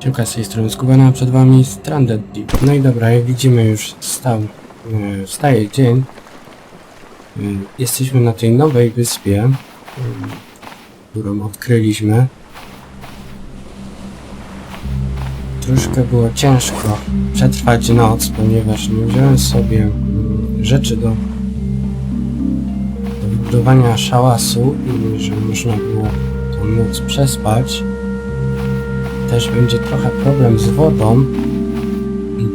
Siemka z tej strony Skubana, przed wami Stranded Deep. No i dobra, jak widzimy już stał, e, wstaje dzień. E, Jesteśmy na tej nowej wyspie, e, którą odkryliśmy. Troszkę było ciężko przetrwać noc, ponieważ nie wziąłem sobie mm, rzeczy do, do wybudowania szałasu i żeby można było tą noc przespać też będzie trochę problem z wodą,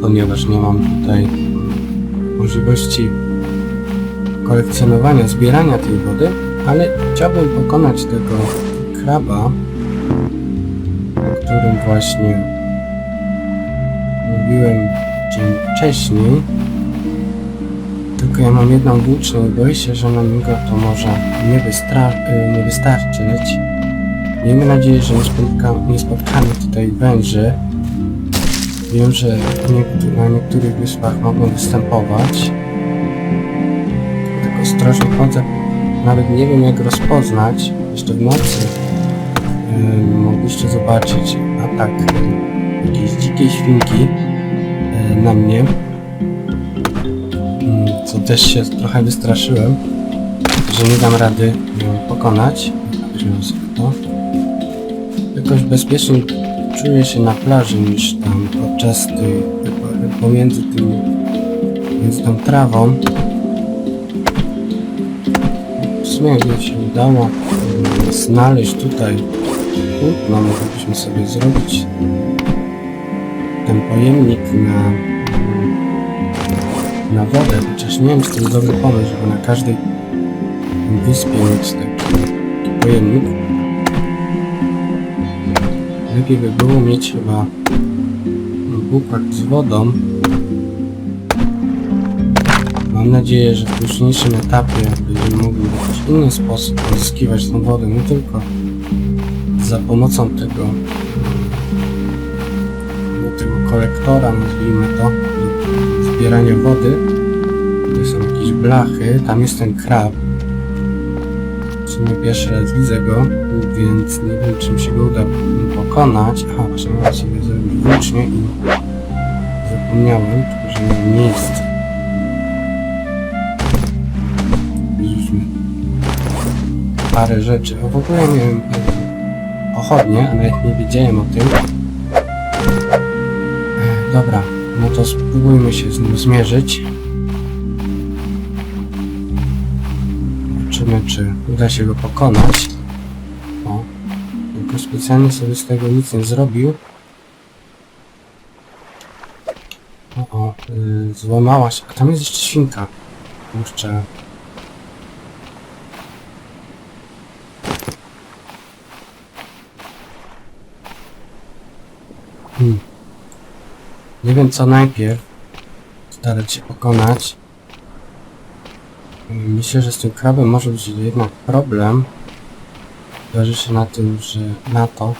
ponieważ nie mam tutaj możliwości kolekcjonowania, zbierania tej wody, ale chciałbym pokonać tego kraba, o którym właśnie mówiłem dzień wcześniej. Tylko ja mam jedną włócznię i boję się, że na niego to może nie, wystra- y, nie wystarczyć. Miejmy nadzieję, że nie, spotka, nie spotkamy tutaj węży. Wiem, że na niektórych wyspach mogą występować. Tylko ostrożnie chodzę. Nawet nie wiem jak rozpoznać. Jeszcze w nocy yy, mogliście zobaczyć atak jakiejś dzikiej świnki yy, na mnie. Yy, co też się trochę wystraszyłem, że nie dam rady ją pokonać. Sobie to jakoś bezpieczniej czuję się na plaży niż tam podczas tej, pomiędzy tym, między tą trawą. W sumie jakby się udało mm, znaleźć tutaj płótno, moglibyśmy sobie zrobić ten pojemnik na, na wodę, chociaż nie wiem, czy to jest dobry pomysł, żeby na każdej wyspie mieć taki pojemnik. Lepiej by było mieć chyba bukłak z wodą. Mam nadzieję, że w późniejszym etapie będziemy mogli w inny sposób pozyskiwać tą wodę, nie tylko za pomocą tego, tego kolektora, nazwijmy to, zbierania wody. Tu są jakieś blachy, tam jest ten krab. W sumie pierwszy raz widzę go, więc nie wiem czym się go uda pokonać. Aha, właśnie miałem sobie zrobić i zapomniałem, że nie miejsca. Wzięliśmy parę rzeczy. A w ogóle miałem e, pochodnie, a nawet nie wiedziałem o tym. E, Dobra, no to spróbujmy się z nim zmierzyć. Zobaczymy, czy uda się go pokonać. Specjalnie sobie z tego nic nie zrobił. O, o yy, złamała się. A tam jest jeszcze świnka. Kurczę. Hmm. Nie wiem co najpierw. Starać się pokonać. Myślę, że z tym krabem może być jednak problem. Zależy na tym, że na to,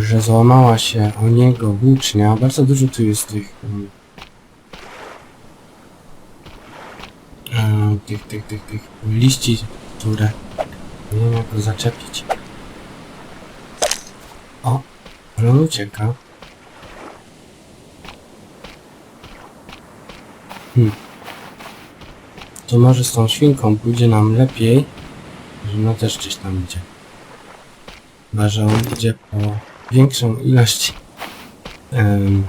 że złamała się o niego włócznia. Bardzo dużo tu jest tych um, tych, tych, tych, tych liści, które nie wiem jak zaczepić. O, ale on ucieka. Hmm. To może z tą świnką pójdzie nam lepiej, ona też gdzieś tam idzie. Chyba, że on idzie po większą ilość em,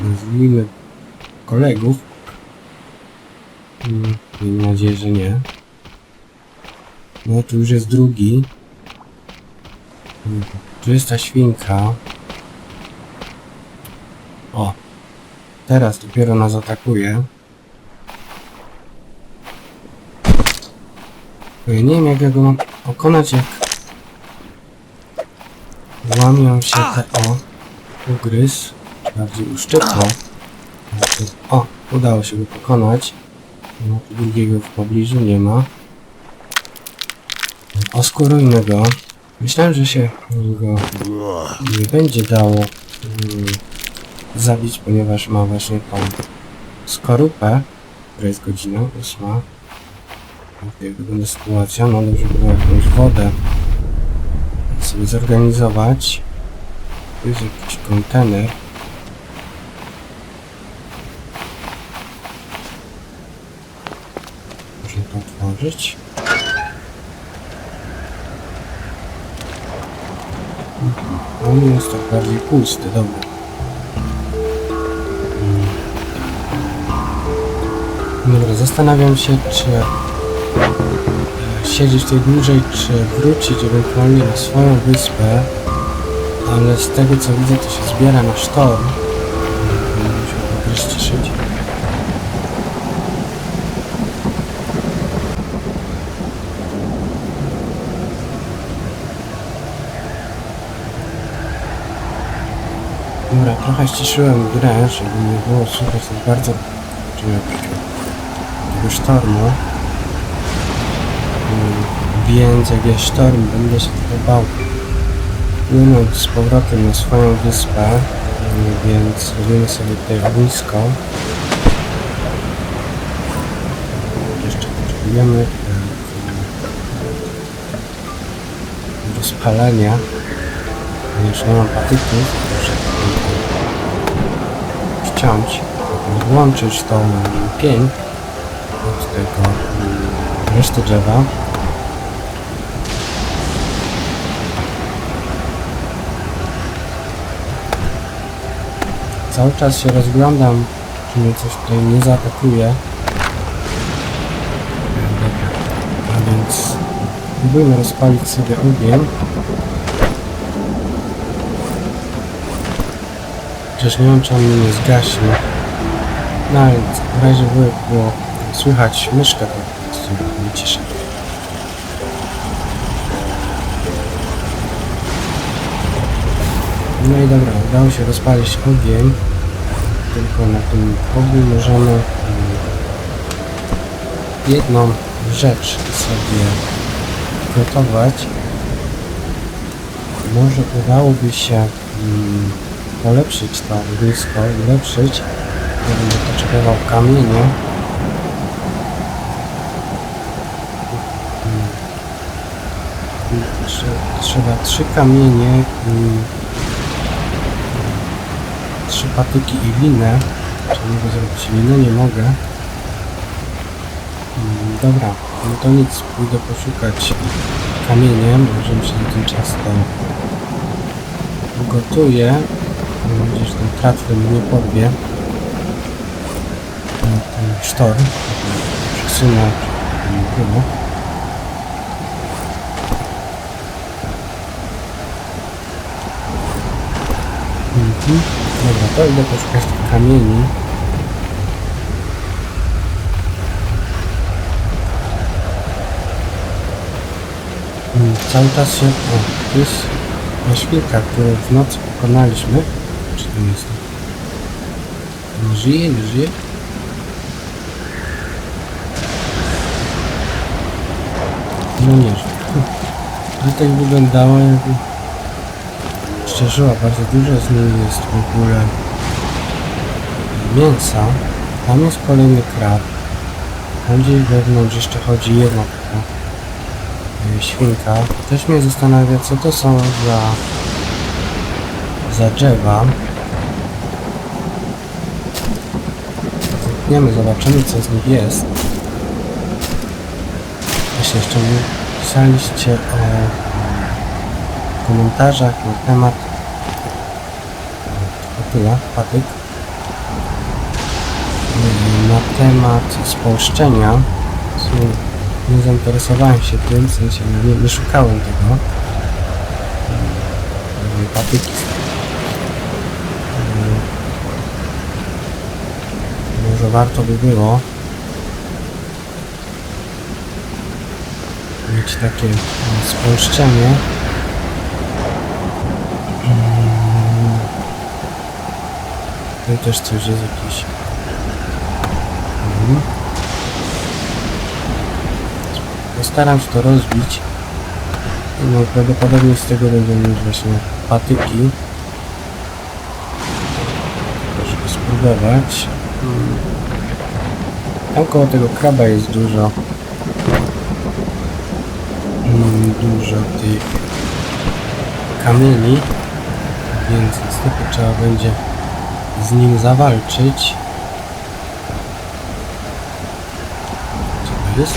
nazwijmy kolegów. Mm, Miejmy nadzieję, że nie. No tu już jest drugi. Mm, Tu jest ta świnka. O! Teraz dopiero nas atakuje. Bo ja nie wiem jak ja go mam pokonać jak łamią się te o ugryz, bardziej uszczypło. O, udało się go pokonać. No, drugiego w pobliżu nie ma. Oskurujmy go. Myślałem, że się go nie będzie dało mm, zabić, ponieważ ma właśnie tą skorupę, która jest godzina ósma. Jak wygląda sytuacja? No dobrze by było jakąś wodę sobie zorganizować. Tu jest jakiś kontener. Można to otworzyć. On jest tak bardziej pusty, dobra. Dobra, zastanawiam się, czy siedzieć tutaj dłużej, czy wrócić ewentualnie na swoją wyspę, ale z tego co widzę, to się zbiera na sztorm. Musiał go grę ściszyć. Dobra, trochę ściszyłem grę, żeby nie było słychać tak bardzo czy sztormu. Więc jak jest sztorm, będę się bał płynąć z powrotem na swoją wyspę, więc robimy sobie tutaj ognisko. Jeszcze potrzebujemy em, do spalania. Ponieważ nie mam patyków, muszę ściąć, włączyć tą pień od tego reszty drzewa. Cały czas się rozglądam, czy mnie coś tutaj nie zaatakuje. A więc próbujmy rozpalić sobie ogień. Chociaż nie wiem, czy on mnie nie zgasi. No ale w razie było, słychać myszkę, po nie ciszę. No i dobra, udało się rozpalić ogień. Tylko na tym ogniu możemy mm, jedną rzecz sobie gotować. Może udałoby się mm, polepszyć to ognisko, ulepszyć. Ja będę potrzebował kamienie. Trze- Trzeba trzy kamienie, mm, patyki i linę. Czy mogę zrobić linę? Nie mogę. Mm, Dobra, no to nic, pójdę poszukać kamieniem, mi się na ten czas to ugotuję. Mam nadzieję, że ten tratwy mnie nie porwie. Ten, ten sztorm. Przesunę, nie było. Mhm. Dobra, to idę poszukać tych kamieni. Mm, Cały czas się... O, tu jest na świnka, które w nocy pokonaliśmy. Czy to jest? Nie żyje, nie żyje? No nie żyje. Ale tak wyglądało jakby szczerzyła bardzo dużo z niej jest w ogóle mięsa. Tam jest kolejny krab. Tam gdzieś wewnątrz jeszcze chodzi jedna taka y, świnka. Też mnie zastanawia co to są za za drzewa. Zerkniemy, zobaczymy co z nich jest. Właśnie jeszcze mi pisaliście o komentarzach na temat tyle, patyk Yy, na temat spolszczenia nie zainteresowałem się tym, w sensie nie, nie szukałem tego. Patyki Yy, może warto by było mieć takie spolszczenie Tu też coś jest jakiś. Mhm. Postaram się to rozbić. No prawdopodobnie z tego będziemy mieć właśnie patyki. Żeby spróbować. Tam koło tego kraba jest dużo. mm, Dużo tych kamieni. więc niestety trzeba będzie z nim zawalczyć. Co to jest?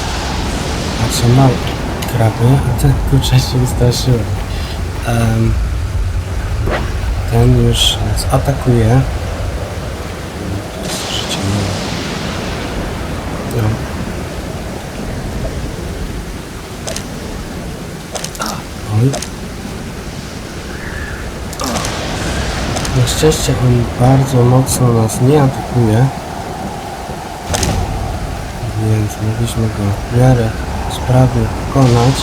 A co małe kraby, a ten kurczę się wystraszyłem. Em, ten już nas atakuje. Szczęście on bardzo mocno nas nie atakuje. Więc mogliśmy go w miarę sprawnie pokonać.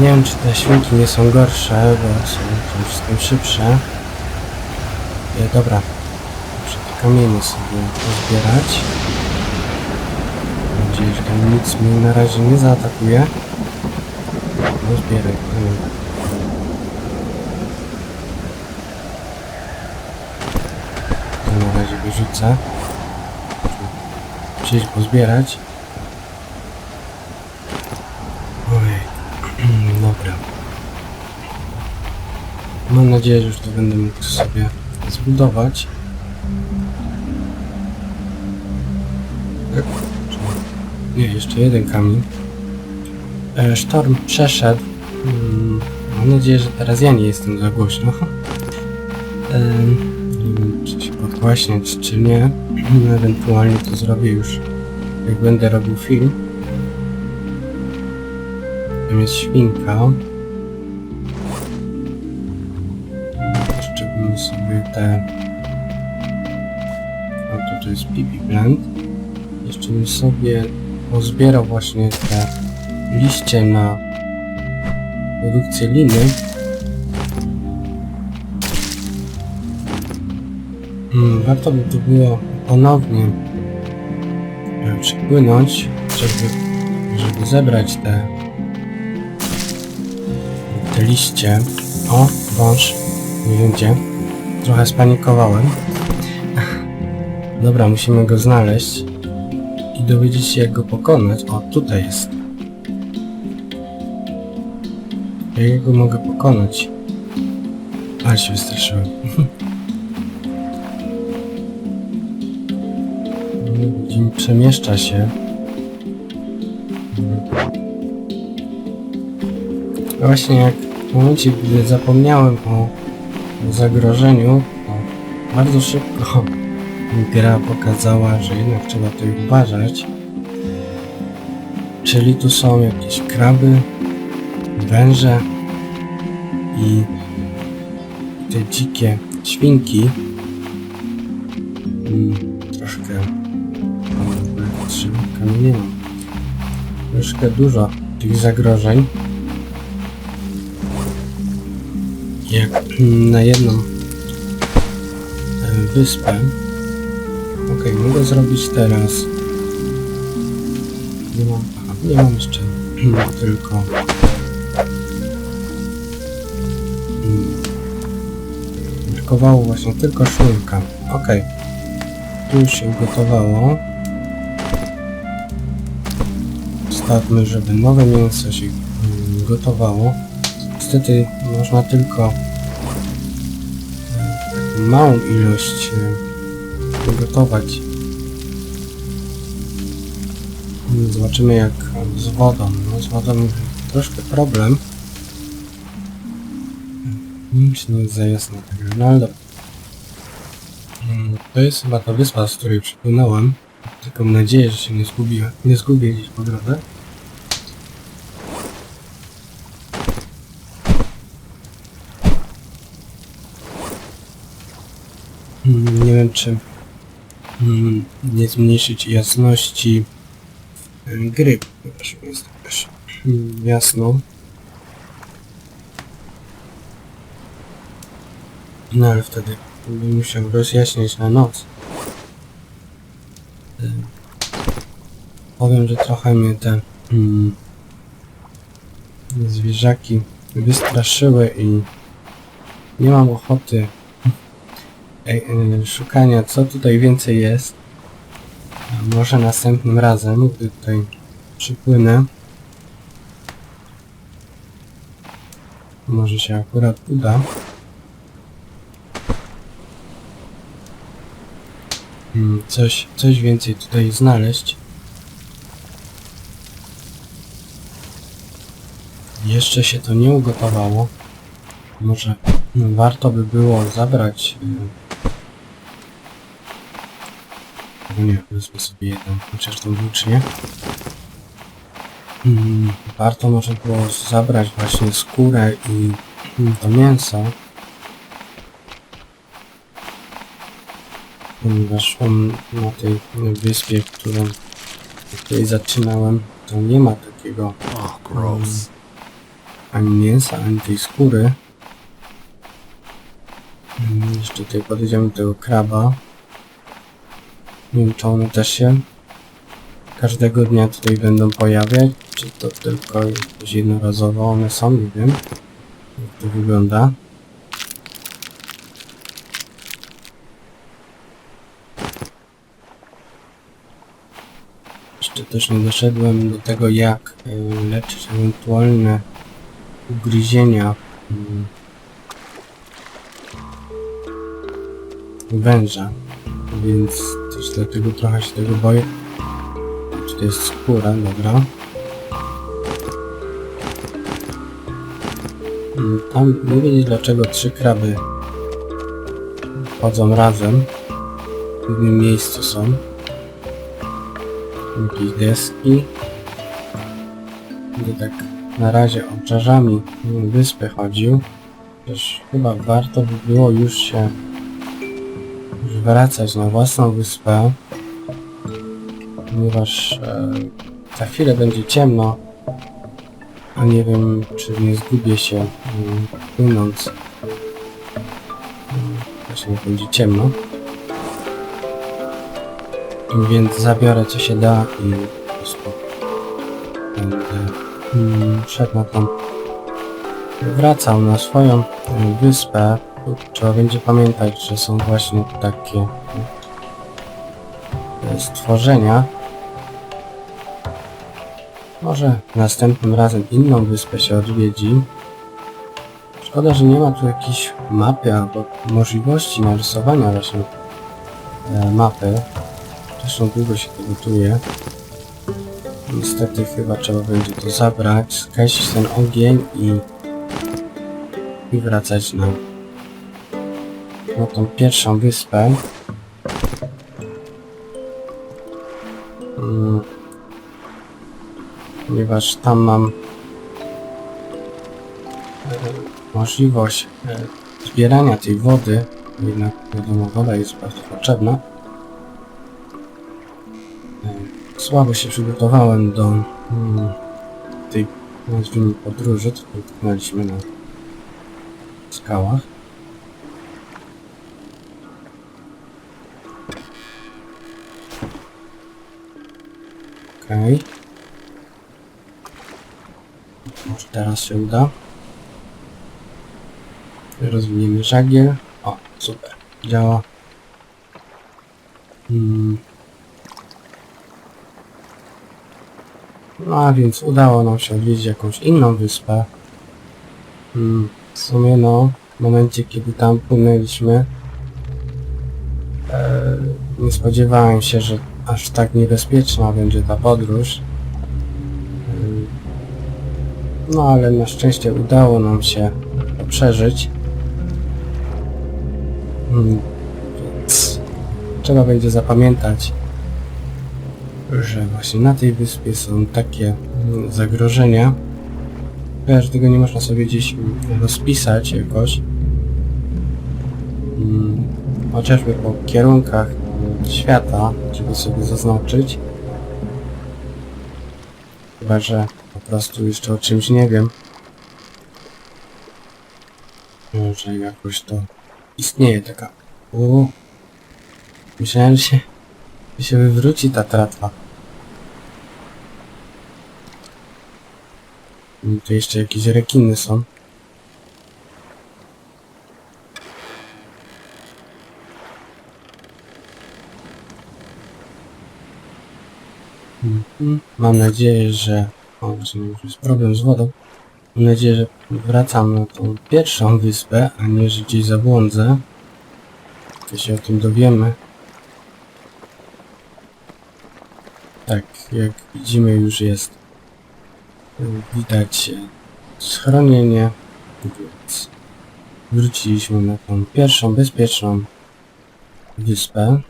Nie wiem czy te świnki nie są gorsze, bo są tym wszystkim szybsze. E, dobra. Kamienie sobie pozbierać. Mam nadzieję, że tam nic mnie na razie nie zaatakuje. No zbieraj kamienie. To na razie wyrzucę. Przyjść pozbierać. Ojej. Dobra. Mam nadzieję, że już to będę mógł sobie zbudować. Tak? Nie, jeszcze jeden kamień. E, Sztorm przeszedł. Mm, Mam nadzieję, że teraz ja nie jestem za głośno. Em, Nie wiem, czy nie. Ewentualnie to zrobię już, jak będę robił film. Tam jest świnka. Bym sobie te... O, to, to jest pipi plant. Jeszcze bym sobie pozbierał właśnie te liście na produkcję liny. Warto by to było ponownie e, przypłynąć, żeby, żeby zebrać te, te liście. O, wąż, nie wiem gdzie. Trochę spanikowałem. Dobra, musimy go znaleźć i dowiedzieć się jak go pokonać. O, tutaj jest. Jak go mogę pokonać? Ale się wystraszyłem. przemieszcza się. Właśnie jak w momencie, gdy zapomniałem o, zagrożeniu, to bardzo szybko gra pokazała, że jednak trzeba tutaj uważać. Czyli tu są jakieś kraby, węże i te dzikie świnki. Troszkę dużo tych zagrożeń. Jak na jedną wyspę. Ok, mogę zrobić teraz. Nie mam, aha, nie mam jeszcze tylko. Brakowało właśnie tylko szynka. Ok. Tu już się ugotowało. Zostawmy, żeby nowe mięso się mm, gotowało. Niestety można tylko taką małą ilość e, gotować. Mm, Zobaczymy jak z wodą. No z wodą troszkę problem. Nic nie jest za jasne tego. No ale. Mm, To jest chyba ta wyspa, z której przypłynąłem. Tylko mam nadzieję, że się nie zgubiłem. Nie zgubię gdzieś po drodze. Nie wiem, czy mm, nie zmniejszyć jasności y, gry, ponieważ jest też jasno. No ale wtedy bym musiał rozjaśniać na noc. Y, Powiem, że trochę mnie te mm, zwierzaki wystraszyły i nie mam ochoty e, szukania, co tutaj więcej jest. Może następnym razem, gdy tutaj przypłynę. Może się akurat uda. Hmm, coś, coś więcej tutaj znaleźć. Jeszcze się to nie ugotowało. Może hmm, warto by było zabrać... No nie, wezmę sobie jeden, chociaż tą włócznię. Mm, warto może było zabrać właśnie skórę i mm, to mięso. Ponieważ on na tej wyspie, którą której zaczynałem, to nie ma takiego Oh, gross. ani mięsa, ani tej skóry. Mm, Jeszcze tutaj podejdziemy do tego kraba. One też się każdego dnia tutaj będą pojawiać, czy to tylko jednorazowo one są, nie wiem. Jak to wygląda. Jeszcze też nie doszedłem do tego, jak y, leczyć ewentualne ugryzienia mm, węża, więc też dlatego trochę się tego boję. Czy to jest skóra, dobra. Mm, Tam nie wiedzieć dlaczego trzy kraby chodzą razem. W jednym miejscu są. Jakieś deski. Gdy tak na razie obrzeżami wyspy chodził. Też chyba warto by było już się wracać na własną wyspę. Ponieważ e, za chwilę będzie ciemno. A nie wiem czy nie zgubię się mm, płynąc. Mm, Właśnie będzie ciemno. Więc zabiorę co się da i po prostu będę mm, szedł na tą wracał na swoją y, wyspę. Trzeba będzie pamiętać, że są właśnie takie y, stworzenia. Może następnym razem inną wyspę się odwiedzi. Szkoda, że nie ma tu jakiejś mapy albo możliwości narysowania właśnie e, mapy. Zresztą długo się to gotuje. Niestety chyba trzeba będzie to zabrać, skreślić ten ogień i, i wracać na, na tą pierwszą wyspę. Mm. Ponieważ tam mam e, możliwość e, zbierania tej wody, jednak wiadomo woda jest bardzo potrzebna. Słabo się przygotowałem do mm, tej, nazwijmy, podróży, którą na skałach. Okej. Może teraz się uda. Rozwiniemy żagiel. O, super. Działa. Mm. No a więc udało nam się odwiedzić jakąś inną wyspę. Hmm, w sumie no, w momencie kiedy tam płynęliśmy, e, nie spodziewałem się, że aż tak niebezpieczna będzie ta podróż. No ale na szczęście udało nam się przeżyć. Hmm, trzeba będzie zapamiętać, że właśnie na tej wyspie są takie mm, zagrożenia, że tego nie można sobie gdzieś mm, rozpisać jakoś. Chociażby po kierunkach świata, żeby sobie zaznaczyć. Chyba, że po prostu jeszcze o czymś nie wiem. Że jakoś to istnieje taka... U, myślałem, że się, że się wywróci ta tratwa. I tu jeszcze jakieś rekiny są. Mhm. Mam nadzieję, że... O, właśnie już jest problem z wodą. Mam nadzieję, że wracam na tą pierwszą wyspę, a nie, że gdzieś zabłądzę. To się o tym dowiemy. Tak, jak widzimy już jest widać schronienie, więc wróciliśmy na tą pierwszą bezpieczną wyspę.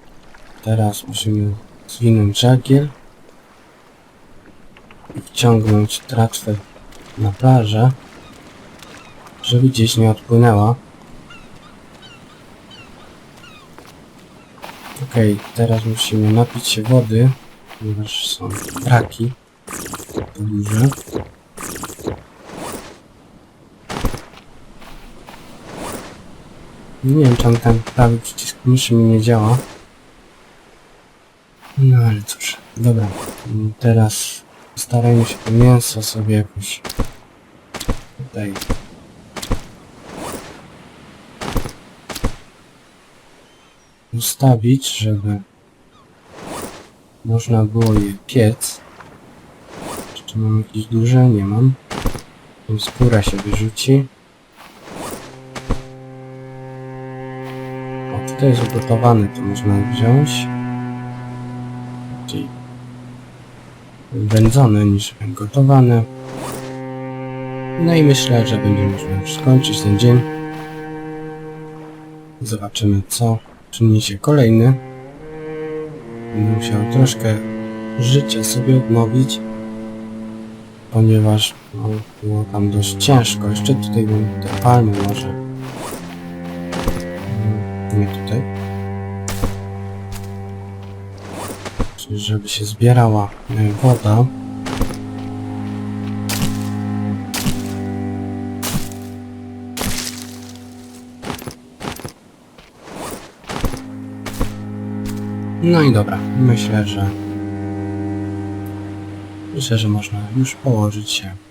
Teraz musimy zwinąć żagiel i wciągnąć tratwę na plażę, żeby gdzieś nie odpłynęła. Okej, teraz musimy napić się wody, ponieważ są braki duże. Nie wiem, czemu ten prawy przycisk myszy mi nie działa. No ale cóż, dobra. Teraz starajmy się mięso sobie jakoś tutaj ustawić, żeby można było je piec. Czy mam jakieś duże? Nie mam. Skóra się wyrzuci. O, tutaj jest ugotowane, to można wziąć. Wędzone niż gotowane. No i myślę, że będzie można już skończyć ten dzień. Zobaczymy co przyniesie kolejny. Będę musiał troszkę życia sobie odnowić, ponieważ no, było tam dość ciężko. Jeszcze tutaj bym te palmy może. Nie tutaj. Żeby się zbierała e, woda. No i dobra, myślę, że myślę, że można już położyć się